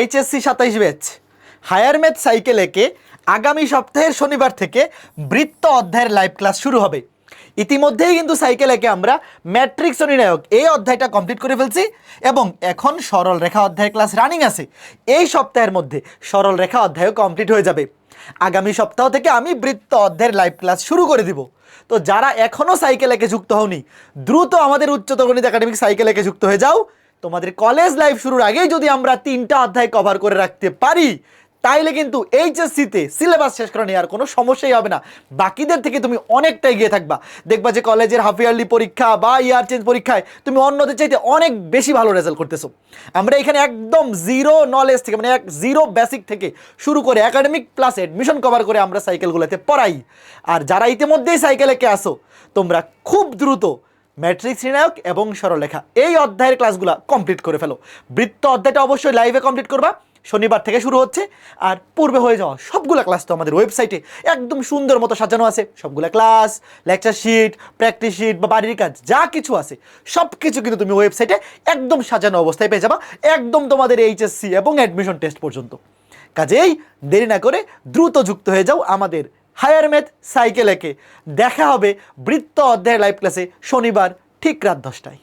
HSC সাতাইশ batch. Higher math cycle একে আগামী সপ্তাহের শনিবার থেকে বৃত্ত অধ্যায়ের লাইভ ক্লাস শুরু হবে। ইতিমধ্যেই কিন্তু সাইকেল একে আমরা ম্যাট্রিক্স নির্ণায়ক এই অধ্যায়টা কমপ্লিট করে ফেলছি এবং এখন সরল রেখা অধ্যায়ের ক্লাস রানিং আছে। এই সপ্তাহের মধ্যে সরল রেখা অধ্যায়ও কমপ্লিট হয়ে যাবে। আগামী সপ্তাহ থেকে আমি বৃত্ত অধ্যায়ের লাইভ ক্লাস শুরু করে দিব। তো যারা এখনও সাইকেল একে যুক্ত হওনি, দ্রুত আমাদের উচ্চতর গণিত একাডেমিক সাইকেল একে যুক্ত হয়ে যাও। তোমাদের কলেজ লাইফ শুরুর আগেই যদি আমরা তিনটা অধ্যায় কভার করে রাখতে পারি, তাইলে কিন্তু এইচএসসিতে সিলেবাস শেষ করা নিয়ে আর কোনো সমস্যাই হবে না। বাকিদের থেকে তুমি অনেকটা এগিয়ে থাকবা। দেখবা যে কলেজের হাফ ইয়ারলি পরীক্ষা বা ইয়ার চেঞ্জ পরীক্ষায় তুমি অন্যদের চাইতে অনেক বেশি ভালো রেজাল্ট করতেছো। আমরা এখানে একদম জিরো নলেজ থেকে মানে এক জিরো বেসিক থেকে শুরু করে একাডেমিক প্লাস এডমিশন কভার করে আমরা সাইকেলগুলোতে পড়াই। আর যারা ইতিমধ্যেই সাইকেলে কে আসো তোমরা খুব দ্রুত ম্যাট্রিক্স নির্ণায়ক এবং সরলরেখা। এই অধ্যায়ের ক্লাসগুলো কমপ্লিট করে ফেলো। বৃত্ত অধ্যায়টা অবশ্যই লাইভে কমপ্লিট করবা। শনিবার থেকে শুরু হচ্ছে। আর পূর্বে হয়ে যাওয়া সবগুলো ক্লাস তো আমাদের ওয়েবসাইটে একদম সুন্দর মতো সাজানো আছে। সবগুলো class lecture sheet practice sheet বা বাড়ির কাজ, যা কিছু আছে সব কিছু কিন্তু তুমি ওয়েবসাইটে একদম সাজানো অবস্থায় পেয়ে যাবা। একদম তোমাদের এইচএসসি এবং অ্যাডমিশন টেস্ট পর্যন্ত। কাজেই দেরি না করে দ্রুত যুক্ত হয়ে যাও আমাদের হায়ার ম্যাথ সাইকেল একে। দেখা হবে বৃত্ত অধ্যায়ের লাইভ ক্লাসে শনিবার ঠিক রাত দশটায়।